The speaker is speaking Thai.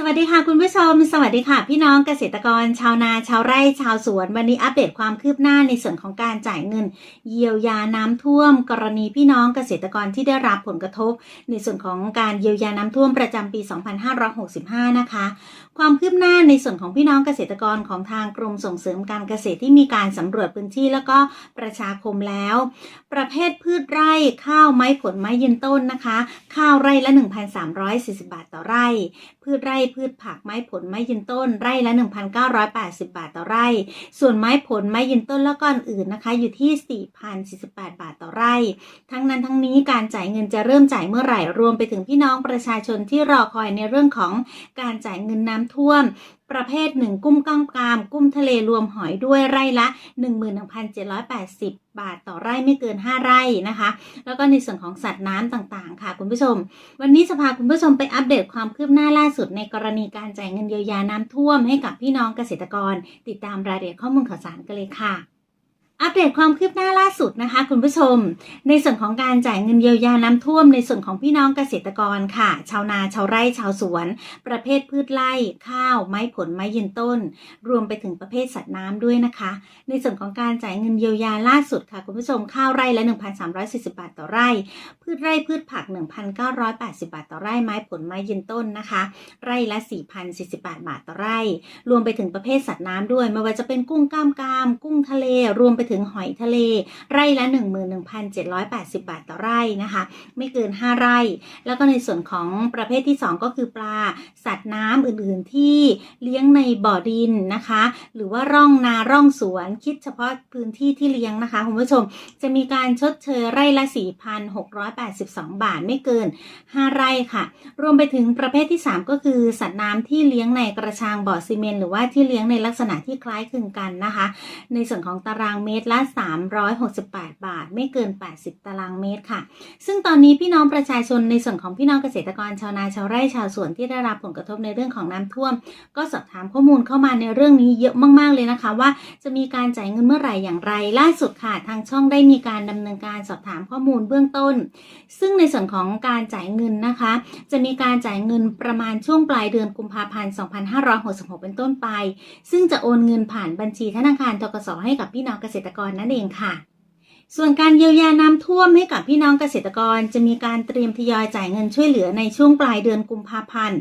สวัสดีค่ะคุณผู้ชม สวัสดีค่ะ พี่น้องเกษตรกร ชาวนาชาวไร่ชาวสวน วันนี้อัปเดตความคืบหน้าในส่วนของการจ่ายเงิน เยียวยาน้ำท่วม กรณีพี่น้องเกษตรกรที่ได้รับผลกระทบ ในส่วนของการเยียวยาน้ำท่วมประจำปี 2565 นะคะ ความคืบหน้าในส่วนของพี่น้องเกษตรกรของทางกรมส่งเสริมการเกษตรที่มีการสำรวจพื้นที่แล้วก็ประชาคมแล้ว ประเภทพืชไร่ข้าวไม้ผลไม้ยืนต้นนะคะ ข้าวไร่ละ 1,340 บาทต่อไร่ พืชไร่พืชผักไม้ผลไม้ยืนต้นไร่ละ 1,980 บาทต่อไร่ ส่วนไม้ผลไม้ยืนต้นแล้วก็อื่นนะคะ อยู่ที่ 4,048 บาทต่อไร่ ทั้งนั้นทั้งนี้การจ่ายเงินจะเริ่มจ่ายเมื่อไหร่รวมไปถึงพี่น้องประชาชนที่รอคอยในเรื่องของการจ่ายเงินน้ำท่วม ประเภทหนึ่งกุ้มก้างกราม กุ้มทะเลรวมหอยด้วยไร่ละ 11,780 บาทต่อไร่ไม่เกิน 5 ไร่นะคะ แล้วก็ในส่วนของสัตว์น้ำต่างๆ ค่ะ คุณผู้ชม วันนี้จะพาคุณผู้ชมไปอัปเดตความคืบหน้าล่าสุดในกรณีการจ่ายเงินเยียวยาน้ำท่วมให้กับพี่น้องเกษตรกร ติดตามรายละเอียดข้อมูลข่าวสารกันเลยค่ะ อัปเดตความคืบหน้าล่าสุดนะคะคุณผู้ชม ในส่วนของการจ่ายเงินเยียวยาน้ำท่วมในส่วนของพี่น้องเกษตรกรค่ะ ชาวนาชาวไร่ชาวสวน ประเภทพืชไร่ ข้าว ไม้ผลไม้ยืนต้น รวมไปถึงประเภทสัตว์น้ำด้วยนะคะ ในส่วนของการจ่ายเงินเยียวยาล่าสุดค่ะคุณผู้ชมข้าวไร่ละ 1,340 บาทต่อไร่ พืชไร่พืชผัก 1,980 บาทต่อไร่ไม้ผลไม้ยืนต้นนะคะ ไร่ละ4,048บาทต่อไร่ รวมไปถึงประเภทสัตว์น้ำด้วย ไม่ว่าจะเป็นกุ้งกล้ามกราม กุ้งทะเลรวมไปถึงหอยทะเล ไร่ละ 11,780 บาทต่อไร่นะคะ ไม่เกิน 5 ไร่ แล้วก็ในส่วนของประเภทที่ 2 ก็คือปลา สัตว์น้ำอื่นๆที่เลี้ยงในบ่อดินนะคะ หรือว่าร่องนาร่องสวนคิดเฉพาะพื้นที่ที่เลี้ยงนะคะคุณผู้ชมจะมีการชดเชยไร่ละ 4,682 บาทไม่เกิน 5 ไร่ค่ะ รวมไปถึงประเภทที่ 3 ก็คือสัตว์น้ำที่เลี้ยงในกระชังบ่อซีเมนต์หรือว่าที่เลี้ยงในลักษณะที่คล้ายคลึงกันนะคะ ในส่วนของตารางเมตรละ 368 บาท ไม่เกิน 80 ตารางเมตรค่ะ ซึ่งตอนนี้พี่น้องประชาชนในส่วนของพี่น้องเกษตรกรชาวนาชาวไร่ชาวสวนที่ได้รับผลกระทบในเรื่องของน้ำท่วม ก็สอบถามข้อมูลเข้ามาในเรื่องนี้เยอะมาก ๆ เลยนะคะ ว่าจะมีการจ่ายเงินเมื่อไหร่อย่างไร ล่าสุดค่ะ ทางช่องได้มีการดำเนินการสอบถามข้อมูลเบื้องต้น ซึ่งในส่วนของการจ่ายเงินนะคะ จะมีการจ่ายเงินประมาณช่วงปลายเดือนกุมภาพันธ์ 2566 เป็นต้นไป ซึ่งจะโอนเงินผ่านบัญชีธนาคารทกสให้กับพี่น้องเกษตรตรกรนั่นเองค่ะ ส่วนการเยียวยาน้ำท่วมให้กับพี่น้องเกษตรกร จะมีการเตรียมทยอยจ่ายเงินช่วยเหลือในช่วงปลายเดือนกุมภาพันธ์